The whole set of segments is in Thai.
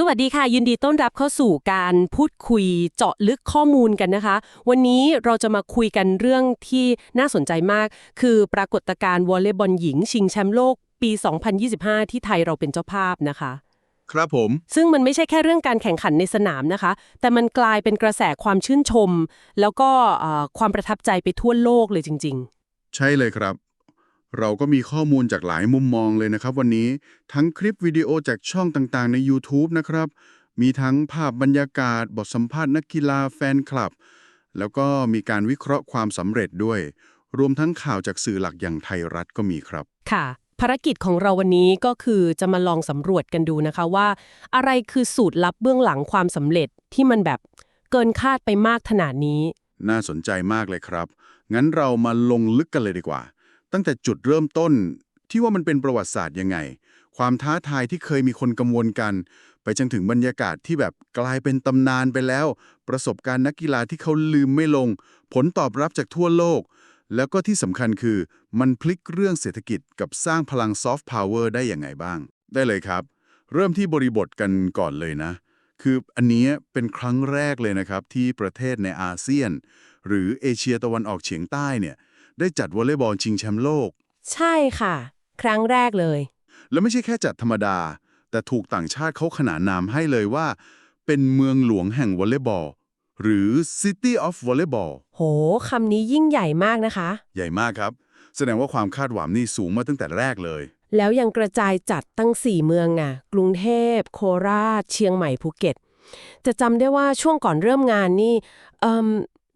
สวัสดีค่ะ ยินดีต้อนรับเข้าสู่การพูดคุยเจาะลึกข้อมูลกันนะคะ วันนี้เราจะมาคุยกันเรื่องที่น่าสนใจมาก คือปรากฏการณ์วอลเลย์บอลหญิง ชิงแชมป์โลกปี 2025 ที่ไทยเราเป็นเจ้าภาพนะคะ ครับผม ซึ่งมันไม่ใช่แค่เรื่องการแข่งขันในสนามนะคะ แต่มันกลายเป็นกระแสความชื่นชม แล้วก็เอ่อความประทับใจไปทั่วโลกเลยจริงใช่เลยครับ เราก็มีข้อมูลจากหลายมุมมองเลยนะครับ วันนี้ทั้งคลิปวิดีโอจากช่องต่างๆ ใน YouTube นะครับ มีทั้งภาพบรรยากาศ บทสัมภาษณ์นักกีฬาแฟนคลับ แล้วก็มีการวิเคราะห์ความสำเร็จด้วย รวมทั้งข่าวจากสื่อหลักอย่างไทยรัฐก็มีครับๆค่ะ ภารกิจของเราวันนี้ก็คือจะมาลองสำรวจกันดูนะคะว่า อะไรคือสูตรลับเบื้องหลังความสำเร็จที่มันแบบเกินคาดไปมากขนาดนี้ น่าสนใจมากเลยครับ งั้นเรามาลงลึกกันเลยดีกว่า ตั้งแต่จุดเริ่มต้นที่ว่ามันเป็นประวัติศาสตร์ยังไง ความท้าทายที่เคยมีคนกังวลกัน ไปจนถึงบรรยากาศที่แบบกลายเป็นตำนานไปแล้ว ประสบการณ์นักกีฬาที่เขาลืมไม่ลง ผลตอบรับจากทั่วโลก แล้วก็ที่สำคัญคือมันพลิกเรื่องเศรษฐกิจกับสร้างพลังซอฟต์พาวเวอร์ได้อย่างไงบ้าง ได้เลยครับ เริ่มที่บริบทกันก่อนเลยนะ คืออันนี้เป็นครั้งแรกเลยนะครับที่ประเทศในอาเซียน หรือเอเชียตะวันออกเฉียงใต้เนี่ย ได้จัดวอลเลย์บอลชิงแชมป์โลก ใช่ค่ะ ครั้งแรกเลย แล้วไม่ใช่แค่จัดธรรมดา แต่ถูกต่างชาติเขาขนานนามให้เลยว่า เป็นเมืองหลวงแห่งวอลเลย์บอล หรือ City of Volleyball โหคำนี้ยิ่งใหญ่มากนะคะ ใหญ่มากครับ แสดงว่าความคาดหวังนี่สูงมาตั้งแต่แรกเลย แล้วยังกระจายจัดตั้ง 4 เมืองน่ะ กรุงเทพ โคราช เชียงใหม่ภูเก็ต จะจำได้ว่าช่วงก่อนเริ่มงานนี่เอิ่ม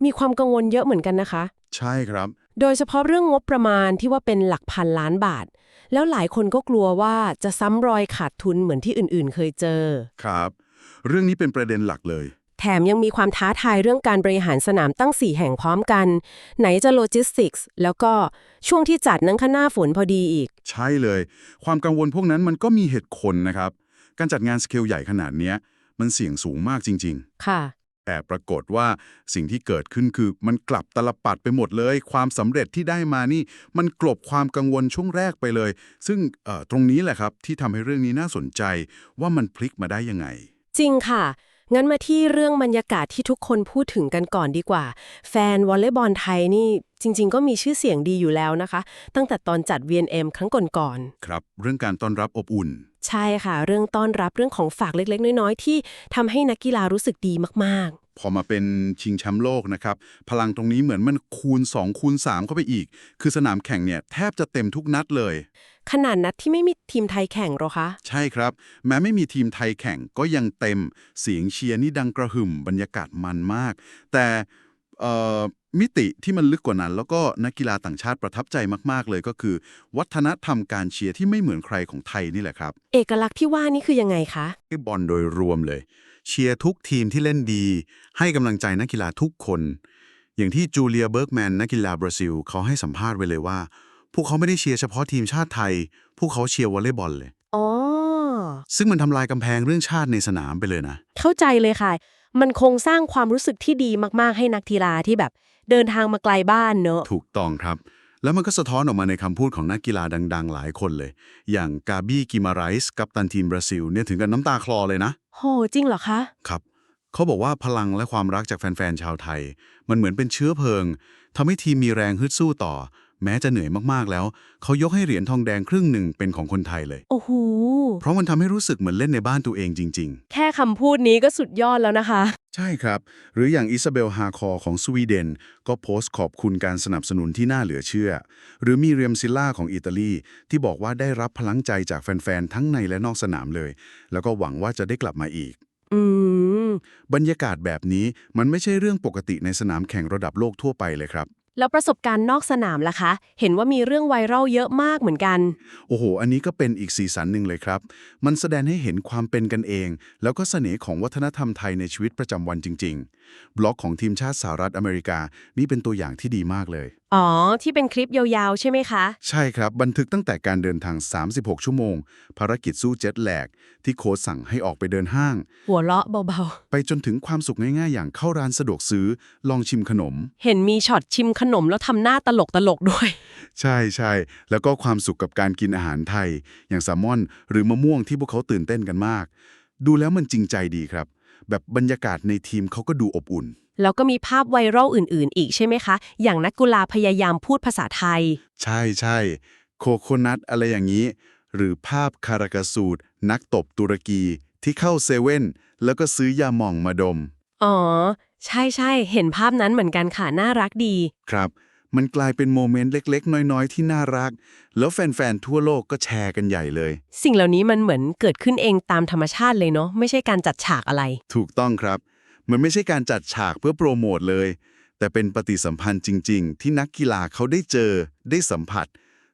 มีความกังวลเยอะเหมือนกันนะคะ ใช่ครับ โดยเฉพาะเรื่องงบประมาณที่ว่าเป็นหลักพันล้านบาท แล้วหลายคนก็กลัวว่าจะซ้ำรอยขาดทุนเหมือนที่อื่นๆ เคยเจอ ครับ เรื่องนี้เป็นประเด็นหลักเลย แถมยังมีความท้าทายเรื่องการบริหารสนามตั้ง 4 แห่งพร้อมกัน ไหนจะโลจิสติกส์แล้วก็ช่วงที่จัดนั้นข้างหน้าฝนพอดีอีก ใช่เลย ความกังวลพวกนั้นมันก็มีเหตุผลนะครับ การจัดงานสเกลใหญ่ขนาดเนี้ยมันเสี่ยงสูงมากจริง ๆ ค่ะ แต่ปรากฏว่าสิ่งที่เกิดขึ้นคือมันกลับตลปัดไปหมดเลย ความสำเร็จที่ได้มานี่ มันกลบความกังวลช่วงแรกไปเลย ซึ่งตรงนี้แหละครับที่ทำให้เรื่องนี้น่าสนใจว่ามันพลิกมาได้ยังไง จริงค่ะ งั้นมาที่เรื่องบรรยากาศที่ทุกคนพูดถึงกันก่อนดีกว่า แฟนวอลเลย์บอลไทยนี่จริง ๆ ก็มีชื่อเสียงดีอยู่แล้วนะคะ ตั้งแต่ตอนจัด VNM ครั้งก่อนครับ เรื่องการต้อนรับอบอุ่นๆใช่ค่ะ เรื่องต้อนรับเรื่องของฝากเล็ก ๆ น้อยๆที่ทำให้นักกีฬารู้สึกดีมาก พอมาเป็นชิงแชมป์โลกนะครับ พลังตรงนี้เหมือนมันคูณ 2 คูณ 3 เข้าไปอีก คือสนามแข่งเนี่ยแทบจะเต็มทุกนัดเลยๆขนาดนัดที่ไม่มีทีมไทยแข่งหรอคะ ใช่ครับ แม้ไม่มีทีมไทยแข่งก็ยังเต็ม เสียงเชียร์นี่ดังกระหึ่มบรรยากาศมันมาก แต่เอ่อมิติที่มันลึกกว่านั้น แล้วก็นักกีฬาต่างชาติประทับใจมากๆเลยก็คือ วัฒนธรรมการเชียร์ที่ไม่เหมือนใครของไทยนี่แหละครับ เอกลักษณ์ที่ว่านี่คือยังไงคะให้บอลโดยรวมเลย เชียร์ทุกทีมที่เล่นดี ให้กำลังใจนักกีฬาทุกคน อย่างที่จูเลียเบิร์กแมนนักกีฬาบราซิลเขาให้สัมภาษณ์ไว้เลยว่า พวกเขาไม่ได้เชียร์เฉพาะทีมชาติไทย พวกเขาเชียร์วอลเลย์บอลเลย อ๋อ ซึ่งมันทำลายกำแพงเรื่องชาติในสนามไปเลยนะ เข้าใจเลยค่ะ มันคงสร้างความรู้สึกที่ดีมากๆให้นักกีฬาที่แบบ เดินทางมาไกลบ้านเนอะถูกต้องครับ แล้วมันก็สะท้อนออกมาในคำพูดของนักกีฬาดัง ๆ หลายคนเลย อย่างกาบี้กิมาไรส์กัปตันทีมบราซิลเนี่ยถึงกับน้ำตาคลอเลยนะ โห จริงเหรอคะ ครับ เขาบอกว่าพลังและความรักจากแฟน ๆ ชาวไทย มันเหมือนเป็นเชื้อเพลิงทำให้ทีมมีแรงฮึดสู้ต่อ แม้จะเหนื่อยมากๆแล้ว เขายกให้เหรียญทองแดงครึ่งหนึ่งเป็นของคนไทยเลย โอ้โห เพราะมันทำให้รู้สึกเหมือนเล่นในบ้านตัวเองจริง ๆ แค่คำพูดนี้ก็สุดยอดแล้วนะคะ ใช่ครับ หรืออย่างอิซาเบลฮาคอของสวีเดน ก็โพสต์ขอบคุณการสนับสนุนที่น่าเหลือเชื่อ หรือมีเรียมซิลล่าของอิตาลี ที่บอกว่าได้รับพลังใจจากแฟน ๆ ทั้งในและนอกสนามเลย แล้วก็หวังว่าจะได้กลับมาอีกอืมบรรยากาศแบบนี้มันไม่ใช่เรื่องปกติในสนามแข่งระดับโลกทั่วไปเลยครับ แล้วประสบการณ์นอกสนามล่ะคะ เห็นว่ามีเรื่องไวรัลเยอะมากเหมือนกัน โอ้โห อันนี้ก็เป็นอีกสีสันหนึ่งเลยครับ มันแสดงให้เห็นความเป็นกันเอง แล้วก็เสน่ห์ของวัฒนธรรมไทยในชีวิตประจำวันจริง ๆ บล็อกของทีมชาติสหรัฐอเมริกา นี่เป็นตัวอย่างที่ดีมากเลย อ๋อ ที่เป็นคลิปยาวๆ ใช่ไหมคะ ใช่ครับ บันทึกตั้งแต่การเดินทาง 36 ชั่วโมง ภารกิจสู้เจ็ตแลก ที่โค้ชสั่งให้ออกไปเดินห้าง หัวเราะเบาไปจนถึงความสุขง่ายๆ อย่างเข้าร้านสะดวกซื้อ ลองชิมขนมๆเห็นมีช็อตชิมขนมแล้วทำหน้าตลกตลกๆด้วย ใช่ใช่แล้วก็ความสุขกับการกินอาหารไทย อย่างแซลมอน หรือมะม่วงที่พวกเขาตื่นเต้นกันมาก ดูแล้วมันจริงใจดีครับ แบบบรรยากาศในทีมเขาก็ดูอบอุ่น แล้วก็มีภาพไวรัลอื่นๆ อีกใช่ไหมคะ อย่างนักกุลาพยายามพูดภาษาไทย ใช่ใช่โคโคนัทอะไรอย่างนี้ หรือภาพคารากาสูตร นักตบตุรกีที่เข้าเซเว่นแล้วก็ซื้อยาหม่องมาดม อ๋อ ใช่ใช่เห็นภาพนั้นเหมือนกันค่ะ น่ารักดี ครับ มันกลายเป็นโมเมนต์เล็ก ๆ น้อย ๆ ที่น่ารัก แล้วแฟน ๆ ทั่วโลกก็แชร์กันใหญ่เลย สิ่งเหล่านี้มันเหมือนเกิดขึ้นเองตามธรรมชาติเลยเนาะไม่ใช่การจัดฉากอะไร ถูกต้องครับ มันไม่ใช่การจัดฉากเพื่อโปรโมทเลย แต่เป็นปฏิสัมพันธ์จริง ๆ ที่นักกีฬาเขาได้เจอได้สัมผัส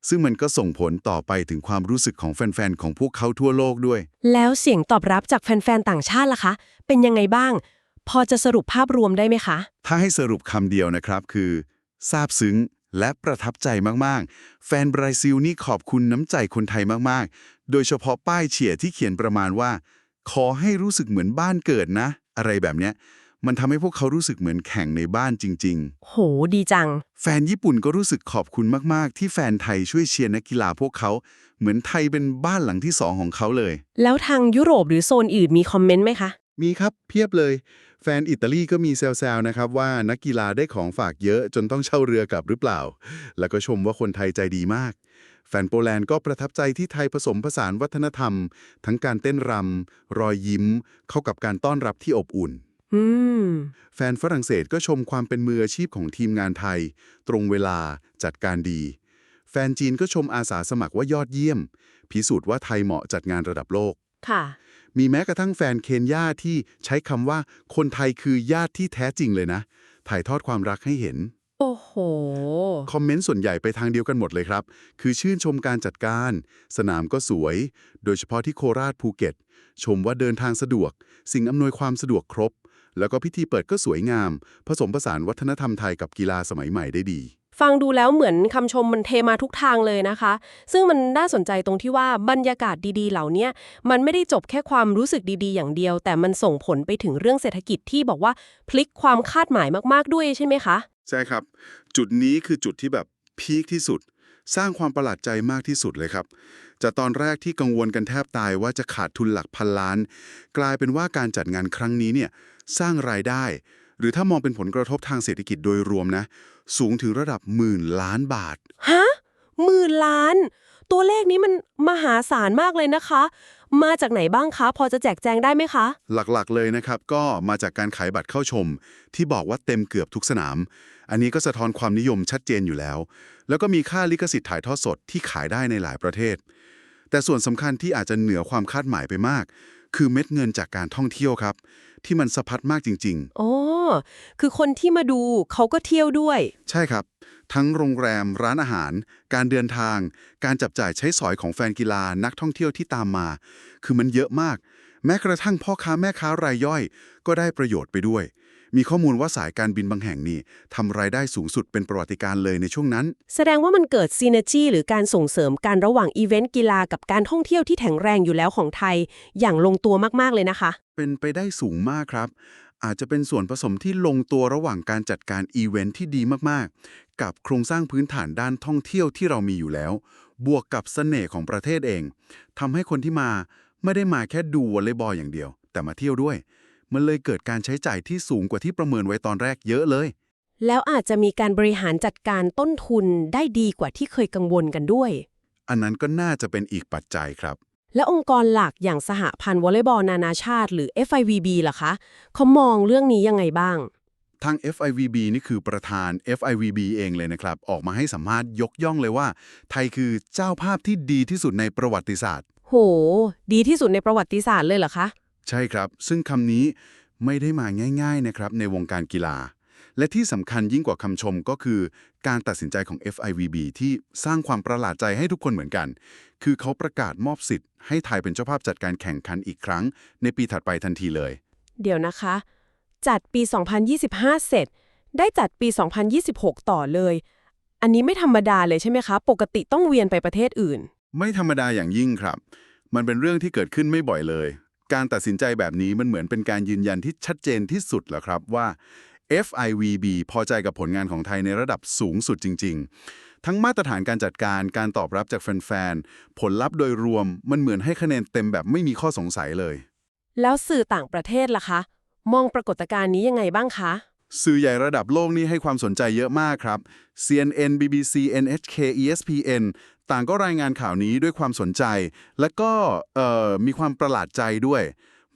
ซึ่งมันก็ส่งผลต่อไปถึงความรู้สึกของแฟน ๆ ของพวกเขาทั่วโลกด้วย แล้วเสียงตอบรับจากแฟน ๆ ต่างชาติล่ะคะ เป็นยังไงบ้าง พอจะสรุปภาพรวมได้ไหมคะ ถ้าให้สรุปคำเดียวนะครับคือ ซาบซึ้งและประทับใจมากๆ แฟนบราซิลนี่ขอบคุณน้ำใจคนไทยมากๆ โดยเฉพาะป้ายเฉียที่เขียนประมาณว่า ขอให้รู้สึกเหมือนบ้านเกิดนะ อะไรแบบเนี้ย มันทำให้พวกเขารู้สึกเหมือนแข่งในบ้านจริงโห ดีจังๆแฟนญี่ปุ่นก็รู้สึกขอบคุณมากๆ ที่แฟนไทยช่วยเชียร์นักกีฬาพวกเขา เหมือนไทยเป็นบ้านหลังที่สองของเขาเลย แล้วทางยุโรปหรือโซนอื่นมีคอมเมนต์ไหมคะ มีครับเพียบเลย แฟนอิตาลีก็มีแซวๆนะครับว่านักกีฬาได้ของฝากเยอะจนต้องเช่าเรือกลับหรือเปล่า แล้วก็ชมว่าคนไทยใจดีมาก แฟนโปแลนด์ก็ประทับใจที่ไทยผสมผสานวัฒนธรรม ทั้งการเต้นรำรอยยิ้ม เข้ากับการต้อนรับที่อบอุ่นอืมแฟนฝรั่งเศสก็ชมความเป็นมืออาชีพของทีมงานไทย ตรงเวลาจัดการดี แฟนจีนก็ชมอาสาสมัครว่ายอดเยี่ยม พิสูจน์ว่าไทยเหมาะจัดงานระดับโลกค่ะ มีแม้กระทั่งแฟนเคนยาที่ใช้คำว่าคนไทยคือญาติที่แท้จริงเลยนะ ถ่ายทอดความรักให้เห็น โอ้โห คอมเมนต์ส่วนใหญ่ไปทางเดียวกันหมดเลยครับ คือชื่นชมการจัดการ สนามก็สวย โดยเฉพาะที่โคราชภูเก็ต ชมว่าเดินทางสะดวก สิ่งอำนวยความสะดวกครบ แล้วก็พิธีเปิดก็สวยงาม ผสมผสานวัฒนธรรมไทยกับกีฬาสมัยใหม่ได้ดี ฟังดูแล้วเหมือนคำชมมันเทมาทุกทางเลยนะคะ ซึ่งมันน่าสนใจตรงที่ว่าบรรยากาศดีๆ เหล่านี้มันไม่ได้จบแค่ความรู้สึกดีๆ อย่างเดียว แต่มันส่งผลไปถึงเรื่องเศรษฐกิจที่บอกว่าพลิกความคาดหมายมากๆด้วยใช่ไหมคะ ใช่ครับ จุดนี้คือจุดที่แบบพีคที่สุด สร้างความประหลาดใจมากที่สุดเลยครับจากตอนแรกที่กังวลกันแทบตายว่าจะขาดทุนหลักพันล้าน กลายเป็นว่าการจัดงานครั้งนี้เนี่ยสร้างรายได้ หรือถ้ามองเป็นผลกระทบทางเศรษฐกิจโดยรวมนะ สูงถึงระดับหมื่นล้านบาท ฮะหมื่นล้าน ตัวเลขนี้มันมหาศาลมากเลยนะคะ มาจากไหนบ้างคะ พอจะแจกแจงได้ไหมคะ หลักๆเลยนะครับ ก็มาจากการขายบัตรเข้าชม ที่บอกว่าเต็มเกือบทุกสนาม อันนี้ก็สะท้อนความนิยมชัดเจนอยู่แล้ว แล้วก็มีค่าลิขสิทธิ์ถ่ายทอดสดที่ขายได้ในหลายประเทศ แต่ส่วนสำคัญที่อาจจะเหนือความคาดหมายไปมาก คือเม็ดเงินจากการท่องเที่ยวครับ ที่มันสะพัดมากจริงโอ้คือคนที่มาดูเขาก็เที่ยวด้วยๆใช่ครับ ทั้งโรงแรมร้านอาหาร การเดินทาง การจับจ่ายใช้สอยของแฟนกีฬานักท่องเที่ยวที่ตามมา คือมันเยอะมาก แม้กระทั่งพ่อค้าแม่ค้ารายย่อย ก็ได้ประโยชน์ไปด้วย มีข้อมูลว่าสายการบินบางแห่งนี่ทำรายได้สูงสุดเป็นประวัติการณ์เลยในช่วงนั้น แสดงว่ามันเกิดซีเนจีหรือการส่งเสริมการระหว่างอีเวนต์กีฬากับการท่องเที่ยวที่แข็งแรงอยู่แล้วของไทย อย่างลงตัวมากๆเลยนะคะ เป็นไปได้สูงมากครับ อาจจะเป็นส่วนผสมที่ลงตัวระหว่างการจัดการอีเวนท์ที่ดีมากๆ กับโครงสร้างพื้นฐานด้านท่องเที่ยวที่เรามีอยู่แล้ว บวกกับเสน่ห์ของประเทศเองทำให้คนที่มาไม่ได้มาแค่ดูวอลเลย์บอลอย่างเดียว แต่มาเที่ยวด้วย มันเลยเกิดการใช้จ่ายที่สูงกว่าที่ประเมินไว้ตอนแรกเยอะเลย แล้วอาจจะมีการบริหารจัดการต้นทุนได้ดีกว่าที่เคยกังวลกันด้วย อันนั้นก็น่าจะเป็นอีกปัจจัยครับ และองค์กรหลักอย่างสหพันธ์วอลเลย์บอลนานาชาติ หรือ FIVB ล่ะคะเขามองเรื่องนี้ยังไงบ้างทาง FIVB นี่คือประธาน FIVB เองเลยนะครับ ออกมาให้สัมภาษณ์ยกย่องเลยว่า ไทยคือเจ้าภาพที่ดีที่สุดในประวัติศาสตร์ โห ดีที่สุดในประวัติศาสตร์เลยเหรอคะ ใช่ครับ ซึ่งคำนี้ไม่ได้มาง่าย ๆนะครับในวงการกีฬา และที่สำคัญยิ่งกว่าคำชมก็คือ การตัดสินใจของ FIVB ที่สร้างความประหลาดใจให้ทุกคนเหมือนกัน คือเขาประกาศมอบสิทธิ์ให้ไทยเป็นเจ้าภาพจัดการแข่งขันอีกครั้ง ในปีถัดไปทันทีเลย เดี๋ยวนะคะ จัดปี 2025 เสร็จ ได้จัดปี 2026 ต่อเลย อันนี้ไม่ธรรมดาเลยใช่ไหมคะ ปกติต้องเวียนไปประเทศอื่น ไม่ธรรมดาอย่างยิ่งครับ มันเป็นเรื่องที่เกิดขึ้นไม่บ่อยเลย การตัดสินใจแบบนี้มันเหมือนเป็นการยืนยันที่ชัดเจนที่สุดแล้วครับว่า FIVB พอใจกับผลงานของไทยในระดับสูงสุดจริง ๆ ทั้งมาตรฐานการจัดการการตอบรับจากแฟนๆ ผลลัพธ์โดยรวมมันเหมือนให้คะแนนเต็มแบบไม่มีข้อสงสัยเลย แล้วสื่อต่างประเทศล่ะคะ มองปรากฏการณ์นี้ยังไงบ้างคะ สื่อใหญ่ระดับโลกนี่ให้ความสนใจเยอะมากครับ CNN BBC NHK ESPN ต่างก็รายงานข่าวนี้ด้วยความสนใจ และก็เอ่อมีความประหลาดใจด้วย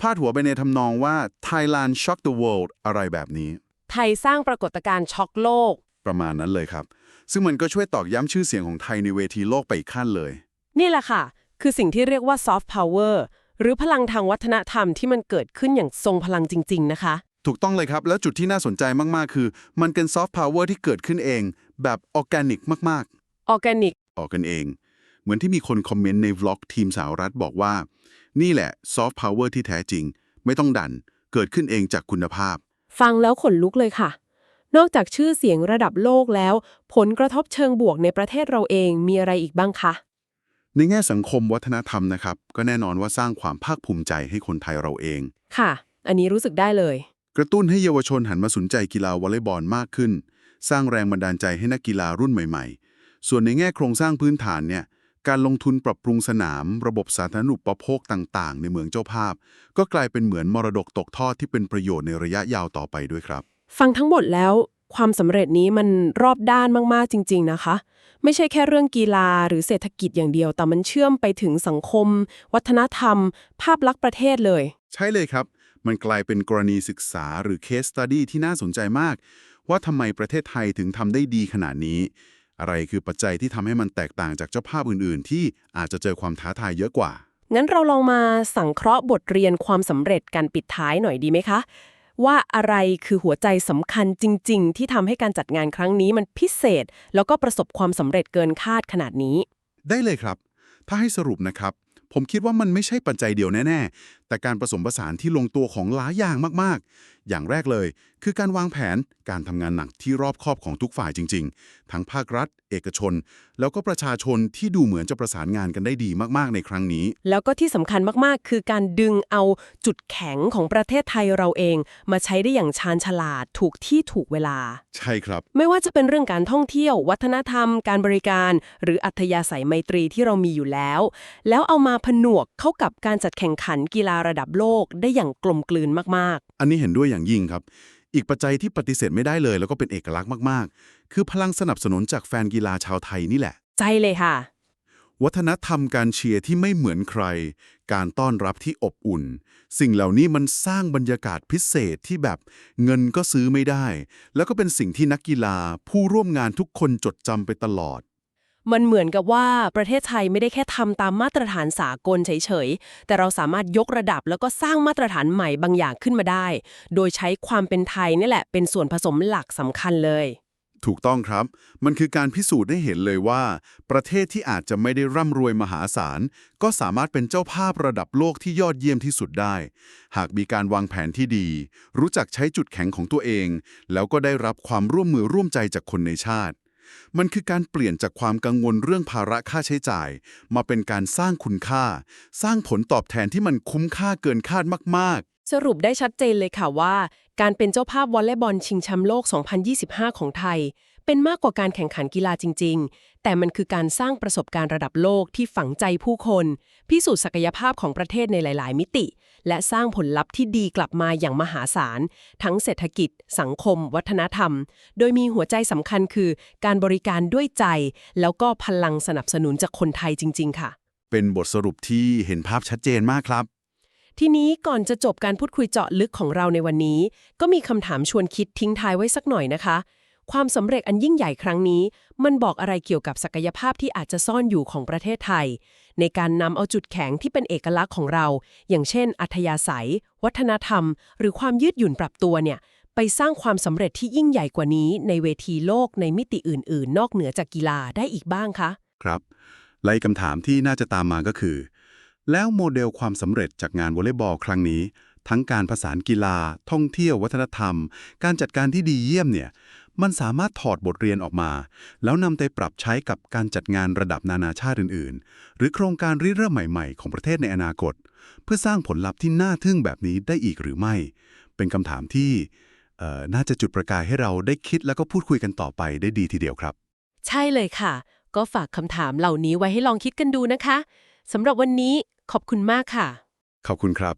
พาดหัวไปในทำนองว่า Thailand shock the world อะไรแบบนี้ ไทยสร้างปรากฏการณ์ช็อกโลก ประมาณนั้นเลยครับ ซึ่งมันก็ช่วยตอกย้ำชื่อเสียงของไทยในเวทีโลกไปอีกขั้นเลย นี่แหละค่ะ คือสิ่งที่เรียกว่าซอฟต์พาวเวอร์หรือพลังทางวัฒนธรรมที่มันเกิดขึ้นอย่างทรงพลังจริง ๆ นะคะ ถูกต้องเลยครับ แล้วจุดที่น่าสนใจมาก ๆ คือ มันเป็นซอฟต์พาวเวอร์ที่เกิดขึ้นเอง แบบออร์แกนิกมาก ๆ ออร์แกนิก ออกกันเอง เหมือนที่มีคนคอมเมนต์ในวล็อกทีมสาวรัฐบอกว่า นี่แหละซอฟต์พาวเวอร์ที่แท้จริง ไม่ต้องดัน เกิดขึ้นเองจากคุณภาพ ฟังแล้วขนลุกเลยค่ะ นอกจากชื่อเสียงระดับโลกแล้ว ผลกระทบเชิงบวกในประเทศเราเองมีอะไรอีกบ้างคะ ในแง่สังคมวัฒนธรรมนะครับ ก็แน่นอนว่าสร้างความภาคภูมิใจให้คนไทยเราเอง ค่ะ อันนี้รู้สึกได้เลย กระตุ้นให้เยาวชนหันมาสนใจกีฬาวอลเลย์บอลมากขึ้น สร้างแรงบันดาลใจให้นักกีฬารุ่นใหม่ ๆ ส่วนในแง่โครงสร้างพื้นฐานเนี่ยการลงทุนปรับปรุงสนาม ระบบสาธารณูปโภคต่างๆ ในเมืองเจ้าภาพ ก็กลายเป็นเหมือนมรดกตกทอดที่เป็นประโยชน์ในระยะยาวต่อไปด้วยครับ ฟังทั้งหมดแล้วความสำเร็จนี้มันรอบด้านมากๆจริง ๆ นะคะ ไม่ใช่แค่เรื่องกีฬาหรือเศรษฐกิจอย่างเดียว แต่มันเชื่อมไปถึงสังคม วัฒนธรรม ภาพลักษณ์ประเทศเลย ใช่เลยครับ มันกลายเป็นกรณีศึกษาหรือ case study ที่น่าสนใจมาก ว่าทำไมประเทศไทยถึงทำได้ดีขนาดนี้ อะไรคือปัจจัยที่ทำให้มันแตกต่างจากเจ้าภาพอื่นๆ ที่อาจจะเจอความท้าทายเยอะกว่า งั้นเราลองมาสังเคราะห์บทเรียนความสำเร็จกันปิดท้ายหน่อยดีไหมคะ ว่าอะไรคือหัวใจสำคัญจริง ๆ ที่ทำให้การจัดงานครั้งนี้มันพิเศษ แล้วก็ประสบความสำเร็จเกินคาดขนาดนี้ ได้เลยครับ ถ้าให้สรุปนะครับ ผมคิดว่ามันไม่ใช่ปัจจัยเดียวแน่ ๆ แต่การผสมผสานที่ลงตัวของหลายอย่างมากๆ อย่างแรกเลย คือการวางแผนการทำงานหนักที่รอบคอบของทุกฝ่ายจริง ๆ ทั้งภาครัฐ เอกชน แล้วก็ประชาชนที่ดูเหมือนจะประสานงานกันได้ดีมากๆในครั้งนี้ แล้วก็ที่สำคัญมากๆ คือการดึงเอาจุดแข็งของประเทศไทยเราเอง มาใช้ได้อย่างชาญฉลาดถูกที่ถูกเวลา ใช่ครับ ไม่ว่าจะเป็นเรื่องการท่องเที่ยว วัฒนธรรม การบริการ หรืออัธยาศัยไมตรีที่เรามีอยู่แล้ว แล้วเอามาผนวกเข้ากับการจัดแข่งขันกีฬาระดับโลกได้อย่างกลมกลืนมากอันนี้เห็นด้วยอย่างยิ่งครับ อีกปัจจัยที่ปฏิเสธไม่ได้เลย แล้วก็เป็นเอกลักษณ์มากๆ คือพลังสนับสนุนจากแฟนกีฬาชาวไทยนี่แหละๆใจเลยค่ะ วัฒนธรรมการเชียร์ที่ไม่เหมือนใคร การต้อนรับที่อบอุ่น สิ่งเหล่านี้มันสร้างบรรยากาศพิเศษที่แบบเงินก็ซื้อไม่ได้ แล้วก็เป็นสิ่งที่นักกีฬาผู้ร่วมงานทุกคนจดจำไปตลอด มันเหมือนกับว่าประเทศไทยไม่ได้แค่ทำตามมาตรฐานสากลเฉยๆ แต่เราสามารถยกระดับแล้วก็สร้างมาตรฐานใหม่บางอย่างขึ้นมาได้ โดยใช้ความเป็นไทยนี่แหละเป็นส่วนผสมหลักสำคัญเลย ถูกต้องครับ มันคือการพิสูจน์ให้เห็นเลยว่า ประเทศที่อาจจะไม่ได้ร่ำรวยมหาศาล ก็สามารถเป็นเจ้าภาพระดับโลกที่ยอดเยี่ยมที่สุดได้ หากมีการวางแผนที่ดี รู้จักใช้จุดแข็งของตัวเอง แล้วก็ได้รับความร่วมมือร่วมใจจากคนในชาติ มันคือการเปลี่ยนจากความกังวลเรื่องภาระค่าใช้จ่าย มาเป็นการสร้างคุณค่า สร้างผลตอบแทนที่มันคุ้มค่าเกินคาดมาก ๆ สรุปได้ชัดเจนเลยค่ะว่า การเป็นเจ้าภาพวอลเลย์บอลชิงแชมป์โลก 2025 ของไทย เป็นมากกว่าการแข่งขันกีฬาจริง ๆ แต่มันคือการสร้างประสบการณ์ระดับโลกที่ฝังใจผู้คน พิสูจน์ศักยภาพของประเทศในหลาย ๆ มิติ และสร้างผลลัพธ์ที่ดีกลับมาอย่างมหาศาล ทั้งเศรษฐกิจ สังคม วัฒนธรรม โดยมีหัวใจสำคัญคือ การบริการด้วยใจ แล้วก็พลังสนับสนุนจากคนไทยจริง ๆ ค่ะ เป็นบทสรุปที่เห็นภาพชัดเจนมากครับ ทีนี้ก่อนจะจบการพูดคุยเจาะลึกของเราในวันนี้ ก็มีคำถามชวนคิดทิ้งท้ายไว้สักหน่อยนะคะ ความสำเร็จอันยิ่งใหญ่ครั้งนี้ มันบอกอะไรเกี่ยวกับศักยภาพที่อาจจะซ่อนอยู่ของประเทศไทย ในการนำเอาจุดแข็งที่เป็นเอกลักษณ์ของเรา อย่างเช่น อัธยาศัย วัฒนธรรม หรือความยืดหยุ่นปรับตัวเนี่ยไปสร้างความสำเร็จที่ยิ่งใหญ่กว่านี้ ในเวทีโลกในมิติอื่น ๆ นอกเหนือจากกีฬาได้อีกบ้างคะ ครับ และคำถามที่น่าจะตามมาก็คือ แล้วโมเดลความสำเร็จจากงานวอลเลย์บอลครั้งนี้ ทั้งการผสานกีฬา ท่องเที่ยววัฒนธรรม การจัดการที่ดีเยี่ยมเนี่ยมันสามารถถอดบทเรียนออกมา แล้วนำไปปรับใช้กับการจัดงานระดับนานาชาติอื่น ๆ หรือโครงการริเริ่มใหม่ ๆ ของประเทศในอนาคต เพื่อสร้างผลลัพธ์ที่น่าทึ่งแบบนี้ได้อีกหรือไม่ เป็นคำถามที่น่าจะจุดประกายให้เราได้คิดแล้วก็พูดคุยกันต่อไปได้ดีทีเดียวครับ ใช่เลยค่ะ ก็ฝากคำถามเหล่านี้ไว้ให้ลองคิดกันดูนะคะสำหรับวันนี้ ขอบคุณมากค่ะ ขอบคุณครับ